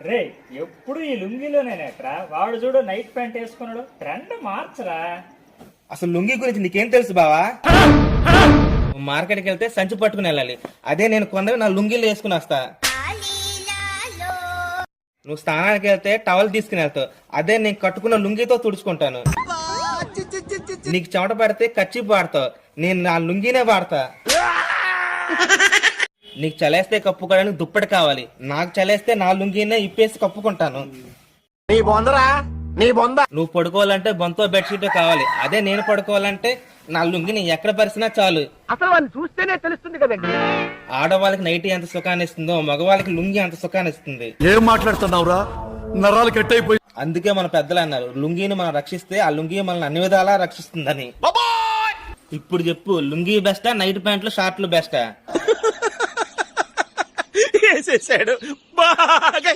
రే ఎప్పుడు ఈ లుంగిలోనేనేట్రా? వాడు చూడు నైట్ ప్యాంట్ వేసుకున్నాడు. ట్రెండ్ మార్చరా. అసలు లుంగి గురించి నీకేం తెలుసు బావా? మార్కెట్కి వెళ్తే సంచి పట్టుకుని వెళ్ళాలి. అదే నేను కొందరు నా లుంగిలు వేసుకుని వస్తా. నువ్వు స్నానానికి వెళ్తే టవల్ తీసుకుని వెళ్తావు అదే నేను కట్టుకున్న లుంగితో తుడుచుకుంటాను. నీకు చెమట పడితే కచ్చి వాడతావు. నేను నా లుంగినే వాడతా. నీకు చలేస్తే కప్పుకోవడానికి దుప్పటి కావాలి. నాకు చలేస్తే నా లుంగినే ఇప్పేసి కప్పుకుంటాను నీ బొందరా? నీ బొంద? నువ్వు పడుకోవాలంటే బొంతో బెడ్షీట్ కావాలి. అదే నేను పడుకోవాలంటే నా లుంగిని ఎక్కడ పరిచినా చాలు. అసలు వాడిని చూస్తేనే తెలుస్తుంది కదండి. ఆడవాళ్ళకి నైటీ ఎంత సుఖాన్ని ఇస్తుందో మగవాళ్ళకి లుంగి అంత సుఖాన్ని ఇస్తుంది. ఏం మాట్లాడుతున్నావురా? నరాలు కట్ అయిపోయి అందుకే మన పెద్దలు అన్నారు లుంగిని మనం రక్షిస్తే ఆ లుంగి మనల్ని అన్ని విధాలా రక్షిస్తుందని. ఇప్పుడు చెప్పు లుంగి బెస్టా నైట్ ప్యాంట్లు షార్ట్లు బెస్టా? చేశాడు. బాగా